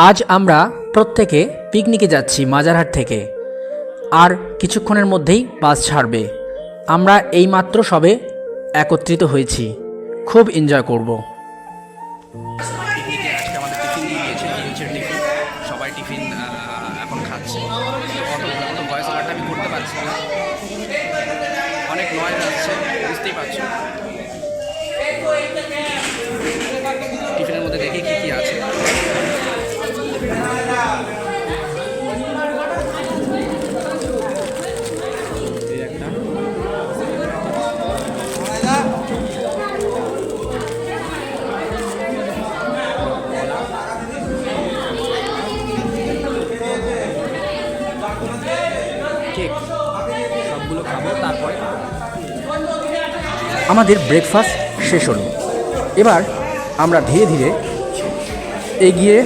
আজ আমরা প্রত্যেকে পিকনিকে যাচ্ছি মাজারহাট থেকে। আর কিছুক্ষণের মধ্যেই বাস ছাড়বে। আমরা এইমাত্র সবে একত্রিত হয়েছি। খুব এনজয় করব। আমাদের ব্রেকফাস্ট শেষ হলো। এবার আমরা ধীরে ধীরে এগিয়ে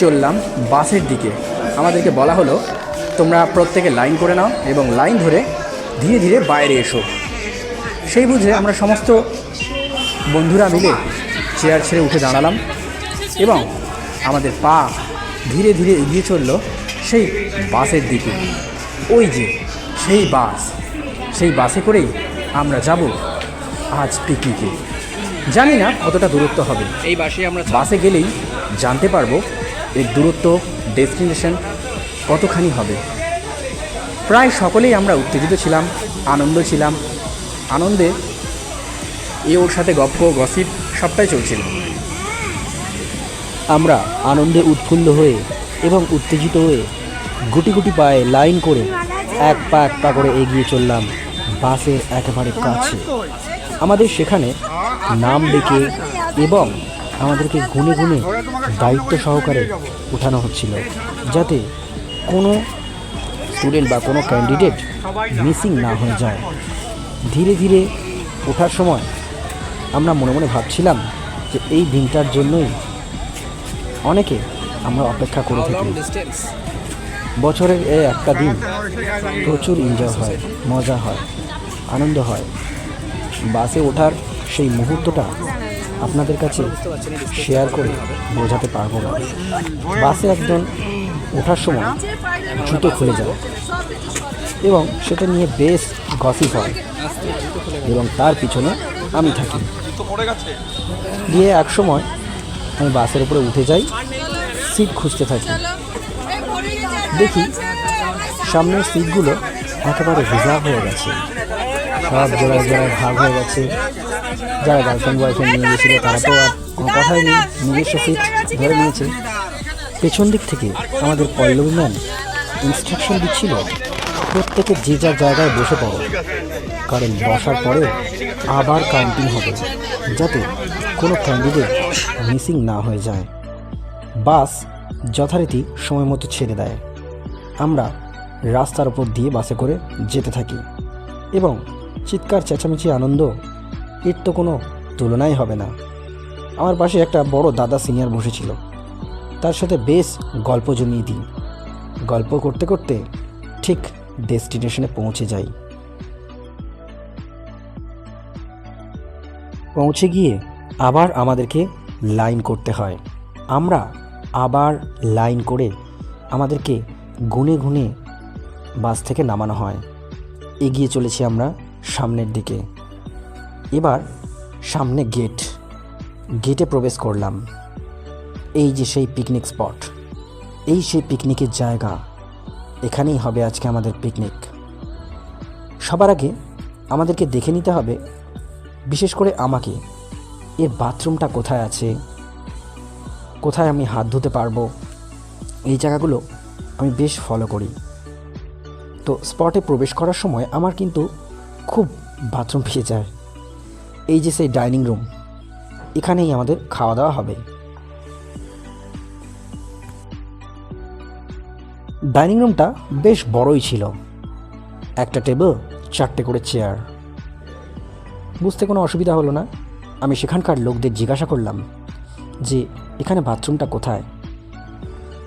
চললাম বাসের দিকে। আমাদেরকে বলা হলো, তোমরা প্রত্যেকে লাইন করে নাও এবং লাইন ধরে ধীরে ধীরে বাইরে এসো। সেই বুঝে আমরা সমস্ত বন্ধুরা মিলে চেয়ার ছেড়ে উঠে দাঁড়ালাম এবং আমাদের পা ধীরে ধীরে এগিয়ে চলল সেই বাসের দিকে। ওই যে, সেই বাস। সেই বাসে করেই আমরা যাব আজ পিকনিকে। জানি না কতটা দূরত্ব হবে। এই বাসে আমরা বাসে গেলেই জানতে পারব এর দূরত্ব ডেস্টিনেশন কতখানি হবে। প্রায় সকলেই আমরা উত্তেজিত ছিলাম আনন্দ ছিলাম। আনন্দে এ ওর সাথে গপ্প গসিপ সবটাই চলছিল। আমরা আনন্দে উৎফুল্ল হয়ে এবং উত্তেজিত হয়ে গুটি গুটি পায়ে লাইন করে এক পা এক পা করে এগিয়ে চললাম বাসের একেবারে কাছে। আমাদের সেখানে নাম ডেকে এবং আমাদেরকে গুনে গুনে দায়িত্ব সহকারে উঠানো হচ্ছিল যাতে কোনো স্টুডেন্ট বা কোনো ক্যান্ডিডেট মিসিং না হয়ে যায়। ধীরে ধীরে ওঠার সময় আমরা মনে মনে ভাবছিলাম যে এই দিনটার জন্যই অনেকে আমরা অপেক্ষা করে থাকি। বছরের এই একটা দিন প্রচুর এনজয় হয় মজা হয় আনন্দ হয়। বাসে ওঠার সেই মুহূর্তটা আপনাদের কাছে শেয়ার করে বোঝাতে পারব না। বাসে একজন ওঠার সময় জুতো খুলে যায় এবং সেটা নিয়ে বেশ গসিপ হয় এবং তার পিছনে আমি থাকি। দিয়ে এক সময় আমি বাসের উপরে উঠে যাই সিট খুঁজতে থাকি। দেখি সামনের সিটগুলো একেবারে রিজার্ভ হয়ে গেছে। সব জোড়ায় জোড়ায় ভাগ হয়ে গেছে যারা গার্লফ্রেন্ড বয়ফ্রেন্ড নিয়ে গেছিল, তারা তো আর কোনো কথাই নেই, নিজস্ব সিট ধরে নিয়েছে। পেছন দিক থেকে আমাদের পল্লবী ম্যাম ইনস্ট্রাকশন দিচ্ছিল, প্রত্যেকে যে যার জায়গায় বসে পড়ো, কারণ বসার পরে আবার কাউন্টিং হবে, যাতে কোনো ক্যান্ডিডেট মিসিং না হয়ে যায়। বাস যথারীতি সময় মতো ছেড়ে দেয়। আমরা রাস্তার ওপর দিয়ে বাসে করে যেতে থাকি এবং চিৎকার, চেঁচামেচি, আনন্দ, এর তো কোনো তুলনাই হবে না। আমার পাশে একটা বড় দাদা সিনিয়র বসেছিল। তার সাথে বেশ গল্প জমিয়ে দিই। গল্প করতে করতে ঠিক ডেস্টিনেশনে পৌঁছে যাই। পৌঁছে গিয়ে আবার আমাদেরকে লাইন করতে হয়। আমরা আবার লাইন করে আমাদেরকে গুনে গুনে বাস থেকে নামানো হয়। এগিয়ে চলেছি আমরা সামনের দিকে। এবার সামনে গেট গেটে প্রবেশ করলাম। এই যে সেই পিকনিক স্পট এই সেই পিকনিকের জায়গা। এখানেই হবে আজকে আমাদের পিকনিক সবার আগে আমাদেরকে দেখে নিতে হবে, বিশেষ করে আমাকে। এর বাথরুমটা কোথায় আছে? কোথায় আমি হাত ধুতে পারব? এই জায়গাগুলো আমি বেশ ফলো করি। তো স্পটে প্রবেশ করার সময় আমার কিন্তু খুব বাথরুম পেয়ে যায়। এই যে সেই ডাইনিং রুম, এখানেই আমাদের খাওয়া দাওয়া হবে। ডাইনিং রুমটা বেশ বড়ই ছিল। একটা টেবিল, চারটে করে চেয়ার। বুঝতে কোনো অসুবিধা হলো না। আমি সেখানকার লোকদের জিজ্ঞাসা করলাম যে, এখানে বাথরুমটা কোথায়?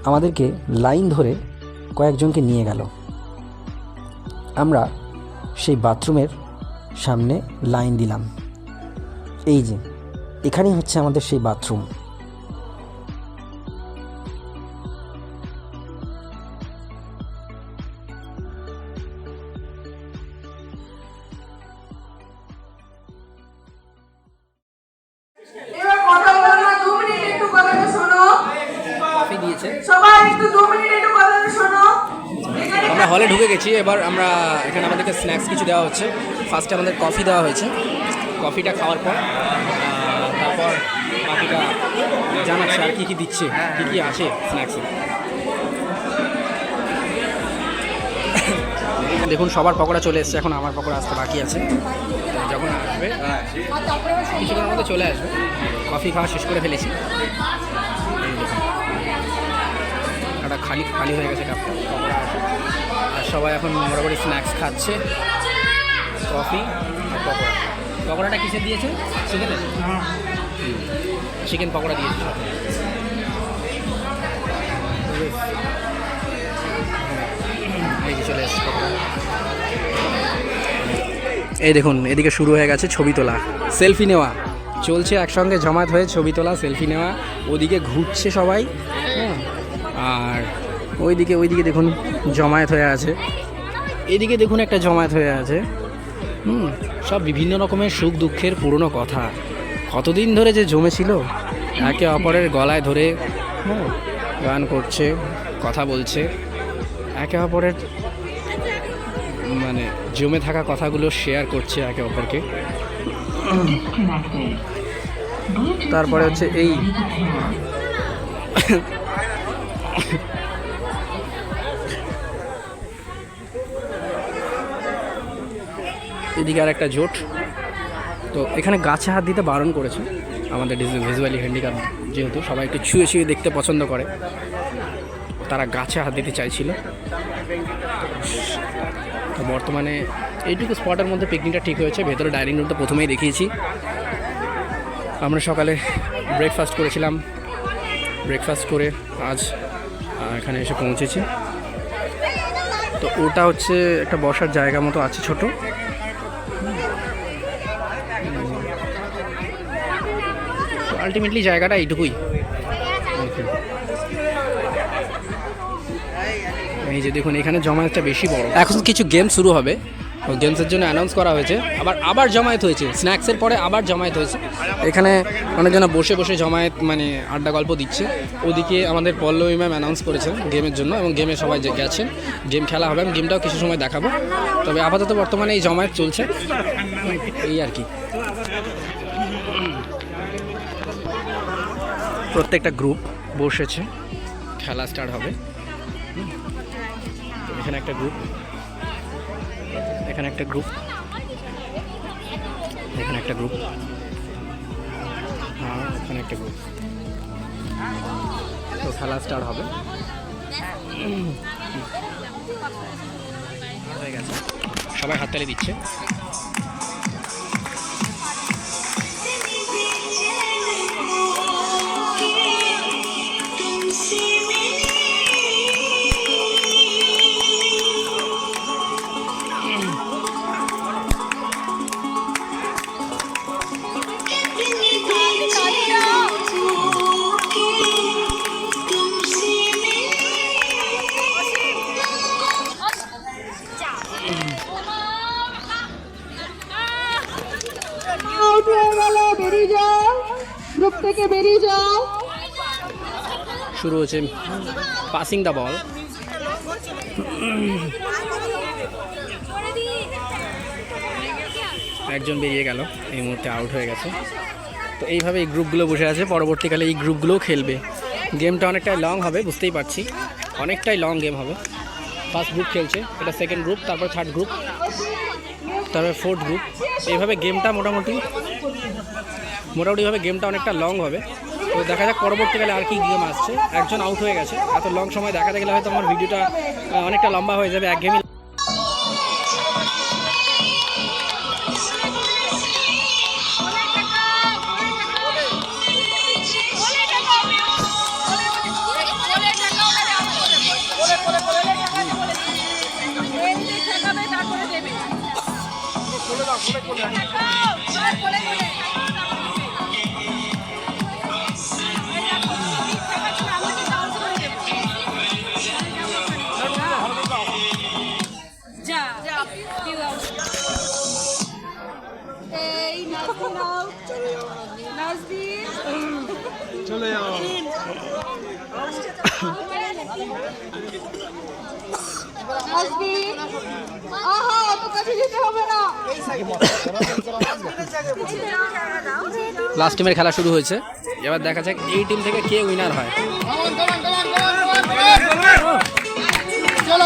আমাদেরকে লাইন ধরে কয়েকজনকে নিয়ে গেল। আমরা সেই বাথরুমের সামনে লাইন দিলাম। এই যে এখানেই হচ্ছে আমাদের সেই বাথরুম। হলে ঢুকে গেছি। এবার আমরা এখানে আমাদেরকে স্ন্যাক্স কিছু দেওয়া হচ্ছে। ফার্স্টে আমাদের কফি দেওয়া হয়েছে। কফিটা খাওয়ার পর তারপর বাকিটা জানাচ্ছে আর কী কী দিচ্ছে, কী কী আসে স্ন্যাক্সে দেখুন, সবার পকোড়া চলে এসছে। এখন আমার পকোড়া আসতে বাকি আছে। যখন আসবে কিছুক্ষণের মধ্যে চলে আসবে। কফি খাওয়া শেষ করে ফেলেছি। একটা খালি খালি হয়ে গেছে কাপটা পকোড়া। সবাই এখন মোটামুটি স্ন্যাক্স খাচ্ছে। কফি আর পকোড়া। পকোড়াটা কিসে দিয়েছে? চিকেনের? চিকেন পকোড়া দিয়েছে। এই চলে এসছে এই দেখুন এদিকে শুরু হয়ে গেছে ছবি তোলা। সেলফি নেওয়া। চলছে একসঙ্গে জমায়েত হয়ে ছবি তোলা সেলফি নেওয়া। ওদিকে ঘুরছে সবাই। হ্যাঁ। আর ওইদিকে ওইদিকে দেখুন জমায়েত হয়ে আছে। এদিকে দেখুন একটা জমায়েত হয়ে আছে। হুম, সব বিভিন্ন রকমের সুখ দুঃখের পুরনো কথা। কতদিন ধরে যে জমেছিল, একে অপরের গলায় ধরে গান করছে, কথা বলছে। একে অপরের মানে জমে থাকা কথাগুলো শেয়ার করছে একে অপরকে। তারপরে হচ্ছে এই এদিকে আর একটা জোট। তো এখানে গাছে হাত দিতে বারণ করেছে আমাদের ভিজুয়ালি হ্যান্ডিক্যাপ যেহেতু, সবাই একটু ছুঁয়ে ছুঁয়ে দেখতে পছন্দ করে। তারা গাছে হাত দিতে চাইছিল। তো বর্তমানে এইটুকু স্পটের মধ্যে পিকনিকটা ঠিক হয়েছে। ভেতরে ডাইনিং রুমটা প্রথমেই দেখিয়েছি। আমরা সকালে ব্রেকফাস্ট করেছিলাম। ব্রেকফাস্ট করে আজ এখানে এসে পৌঁছেছি। তো ওটা হচ্ছে একটা বসার জায়গা মতো আছে ছোট। আলটিমেটলি জায়গাটা এইটুকুই। এই যে দেখুন, এখানে জমায়েতটা বেশি বড়। এখন কিছু গেম শুরু হবে। গেমসের জন্য অ্যানাউন্স করা হয়েছে। আবার আবার জমায়েত হয়েছে। স্ন্যাক্সের পরে আবার জমায়েত হয়েছে। এখানে অনেকজন বসে বসে জমায়েত মানে আড্ডা গল্প দিচ্ছে। ওদিকে আমাদের পল্লবী ম্যাম অ্যানাউন্স করেছেন গেমের জন্য এবং গেমে সবাই যে গেছেন গেম খেলা হবে। আমি গেমটাও কিছু সময় দেখাবো। তবে আপাতত বর্তমানে এই জমায়েত চলছে। এই আর কি। প্রত্যেকটা গ্রুপ বসেছে। খেলা স্টার্ট হবে। এখানে একটা গ্রুপ এখানে একটা গ্রুপ এখানে একটা গ্রুপ আর এখানে একটা গ্রুপ তো খেলা স্টার্ট হবে। হয়ে সবাই হাততালি দিচ্ছে। হচ্ছে পাসিং দ্য বল একজন বেরিয়ে গেল, এই মুহূর্তে আউট হয়ে গেছে। তো এইভাবে এই গ্রুপগুলো বসে আছে, পরবর্তীকালে এই গ্রুপগুলোও খেলবে। গেমটা অনেকটাই লং হবে, বুঝতেই পারছি। অনেকটাই লং গেম হবে। ফার্স্ট গ্রুপ খেলছে, এটা সেকেন্ড গ্রুপ তারপর থার্ড গ্রুপ তারপর ফোর্থ গ্রুপ এইভাবে গেমটা মোটামুটি, মোটামুটিভাবে গেমটা অনেকটা লং হবে। তো দেখা যাক পরবর্তীকালে আর কি গেম আসছে। একজন আউট হয়ে গেছে। এত লং সময় দেখাতে গেলে হয়তো আমার ভিডিওটা অনেকটা লম্বা হয়ে যাবে এক গেমই এই চলে যাও আহা অত কাছে যেতে লাস্ট টিমের খেলা শুরু হয়েছে। এবার দেখা যাক এই টিম থেকে কে উইনার হয়। চলো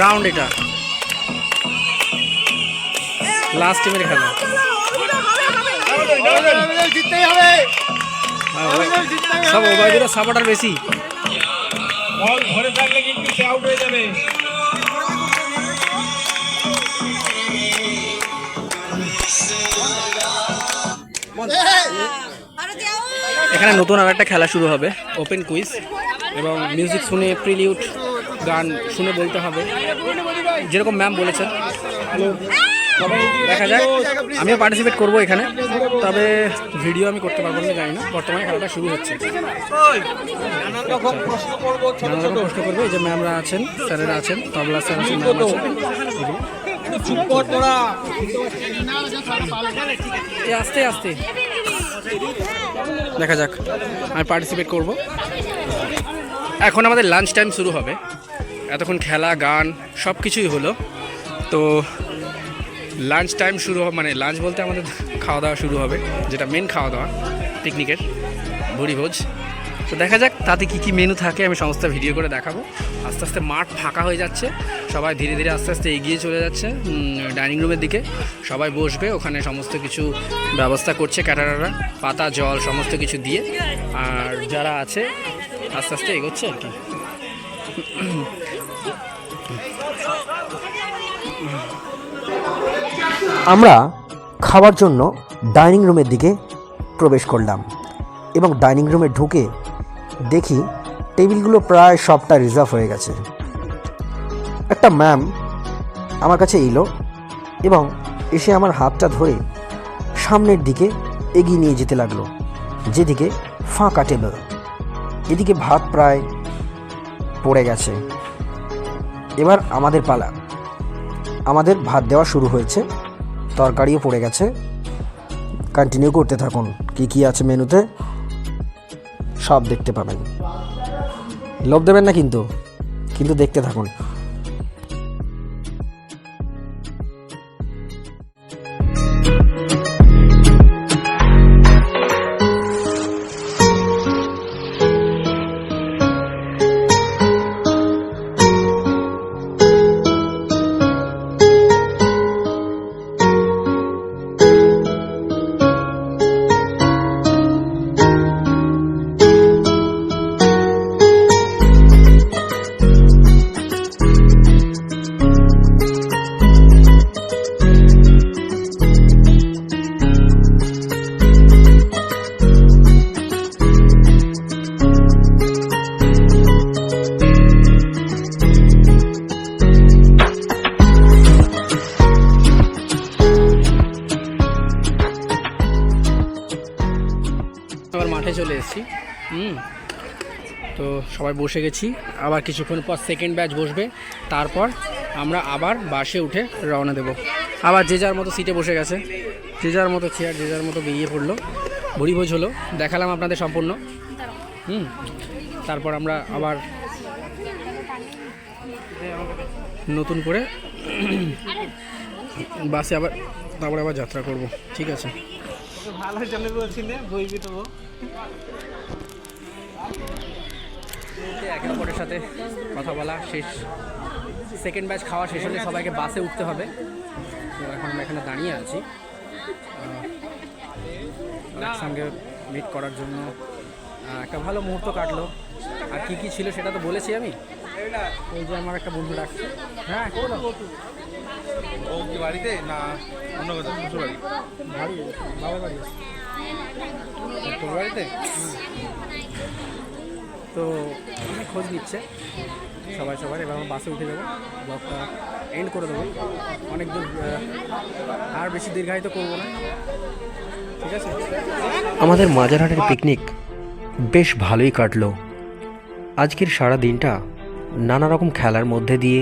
রাউন্ড এটা। লাস্ট টিমের খেলা। হ্যাঁ, সব ওবায়দুরের সাপোর্টার বেশি। বল ধরে থাকলে কিন্তু সে আউট হয়ে যাবে এখানে নতুন আর একটা খেলা শুরু হবে ওপেন কুইজ এবং মিউজিক শুনে প্রিলিউড গান শুনে বলতে হবে। যেরকম ম্যাম বলেছেন। দেখা যাক। আমিও পার্টিসিপেট করব এখানে। তবে ভিডিও আমি করতে পারব না, জানি না। বর্তমানে খেলাটা শুরু হচ্ছে। নানান রকম প্রশ্ন করব। এই যে ম্যামরা আছেন, স্যারেরা আছেন, তবলা স্যার আছেন আছেন। আস্তে আস্তে। দেখা যাক। আমি পার্টিসিপেট করব। এখন আমাদের লাঞ্চ টাইম শুরু হবে। এতক্ষণ খেলা, গান সব কিছুই হলো। তো লাঞ্চ টাইম শুরু হবে মানে লাঞ্চ বলতে আমাদের খাওয়া দাওয়া শুরু হবে, যেটা মেন খাওয়া দাওয়া পিকনিকের ভুড়িভোজ তো দেখা যাক তাতে কী কী মেনু থাকে, আমি সমস্ত ভিডিও করে দেখাবো। আস্তে আস্তে মাঠ ফাঁকা হয়ে যাচ্ছে, সবাই ধীরে ধীরে আস্তে আস্তে এগিয়ে চলে যাচ্ছে ডাইনিং রুমের দিকে। সবাই বসবে, ওখানে সমস্ত কিছু ব্যবস্থা করছে ক্যাটারাররা পাতা, জল, সমস্ত কিছু দিয়ে। আর যারা আছে, আস্তে আস্তে এগোচ্ছে আর কি। আমরা খাওয়ার জন্য ডাইনিং রুমের দিকে প্রবেশ করলাম এবং ডাইনিং রুমে ঢুকে দেখি টেবিলগুলো প্রায় সবটা রিজার্ভ হয়ে গেছে। একটা ম্যাম আমার কাছে এলো এবং এসে আমার হাতটা ধরে সামনের দিকে এগিয়ে নিয়ে যেতে লাগল, যেদিকে ফাঁকা টেবিল। এদিকে ভাত প্রায় পড়ে গেছে। এবার আমাদের পালা। আমাদের ভাত দেওয়া শুরু হয়েছে। তরকারিও পড়ে গেছে। কন্টিনিউ করতে থাকুন। কি কি আছে মেনুতে? সব দেখতে পাবেন। লোভ দেবেন না কিন্তু। কিন্তু দেখতে থাকুন। আবার সবাই বসে গেছি। আবার কিছুক্ষণ পর সেকেন্ড ব্যাচ বসবে। তারপর আমরা আবার বাসে উঠে রওনা দেব। আবার যে যার মতো সিটে বসে গেছে। যে যার মতো চেয়ার যে যার মতো বেরিয়ে পড়ল। ভুড়িভোজ হলো। দেখালাম আপনাদের সম্পূর্ণ। হুম। তারপর আমরা আবার নতুন করে বাসে আবার, তারপরে আবার যাত্রা করব। ঠিক আছে। ভালো বলছি না বইবি তো একে অপরের সাথে কথা বলা শেষ। সেকেন্ড ব্যাচ খাওয়া শেষ হলে সবাইকে বাসে উঠতে হবে। তো এখন আমরা এখানে দাঁড়িয়ে আছি। একসঙ্গে মিট করার জন্য। একটা ভালো মুহূর্ত কাটলো। আর কি কি ছিল সেটা তো বলেছি আমি। ওই যে আমার একটা বন্ধু ডাকছে। হ্যাঁ বলো? ও কি বাড়িতে? না অন্য কোথাও বাড়ি বাড়ি বাবার বাড়ি। তোর বাড়িতে? তো খোঁজ নিচ্ছে সবাই সবার এবার আমরা বাসে উঠে যাব। ব্লগটা এন্ড করে দেবো। অনেক দূর আর বেশি দীর্ঘায়িত করব না। ঠিক আছে? আমাদের মাজারহাটের পিকনিক বেশ ভালোই কাটলো। আজকের সারা দিনটা নানা রকম খেলার মধ্যে দিয়ে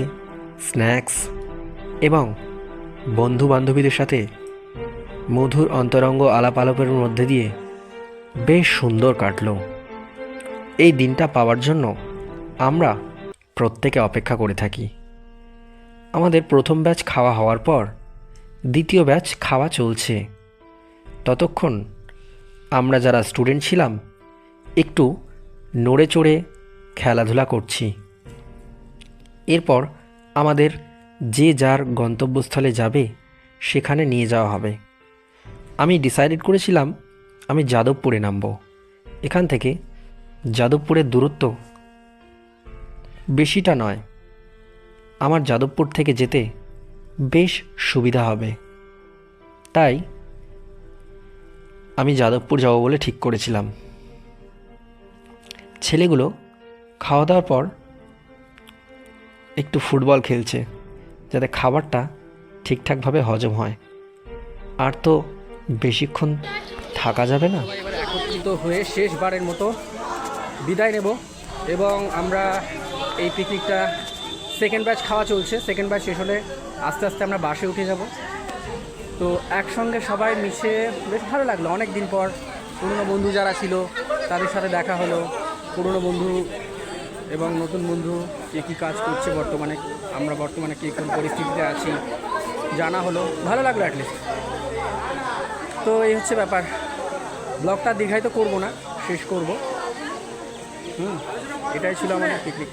স্ন্যাক্স এবং বন্ধু বান্ধবীদের সাথে মধুর অন্তরঙ্গ আলাপ আলাপের মধ্যে দিয়ে বেশ সুন্দর কাটলো। এই দিনটা পাওয়ার জন্য আমরা প্রত্যেকে অপেক্ষা করে থাকি। আমাদের প্রথম ব্যাচ খাওয়া হওয়ার পর দ্বিতীয় ব্যাচ খাওয়া চলছে। ততক্ষণ আমরা যারা স্টুডেন্ট ছিলাম, একটু নড়ে চড়ে খেলাধুলা করছি। এরপর আমাদের যে যার গন্তব্যস্থলে যাবে, সেখানে নিয়ে যাওয়া হবে। আমি ডিসাইডেড করেছিলাম, আমি যাদবপুরে নামব। এখান থেকে যাদবপুরের দূরত্ব? বেশিটা নয়। আমার যাদবপুর থেকে যেতে বেশ সুবিধা হবে। তাই আমি যাদবপুর যাব বলে ঠিক করেছিলাম। ছেলেগুলো খাওয়া দাওয়ার পর একটু ফুটবল খেলছে, যাতে খাবারটা ঠিকঠাকভাবে হজম হয়। আর তো বেশিক্ষণ থাকা যাবে না। একত্রিত হয়ে শেষবারের মতো বিদায় নেব এবং আমরা এই পিকনিকটা সেকেন্ড ব্যাচ খাওয়া চলছে। সেকেন্ড ব্যাচ শেষ হলে আস্তে আস্তে আমরা বাসে উঠে যাব। তো একসঙ্গে সবাই মিশে বেশ ভালো লাগল। অনেক দিন পর পুরনো বন্ধু যারা ছিল, তাদের সাথে দেখা হলো। পুরনো বন্ধু এবং নতুন বন্ধু কে কী কাজ করছে বর্তমানে, আমরা বর্তমানে কী কোন পরিস্থিতিতে আছি জানা হলো। ভালো লাগল অ্যাটলিস্ট তো এই হচ্ছে ব্যাপার। ব্লগটা দীর্ঘায়িত করব না, শেষ করব। এটাই ছিল আমাদের পিকনিক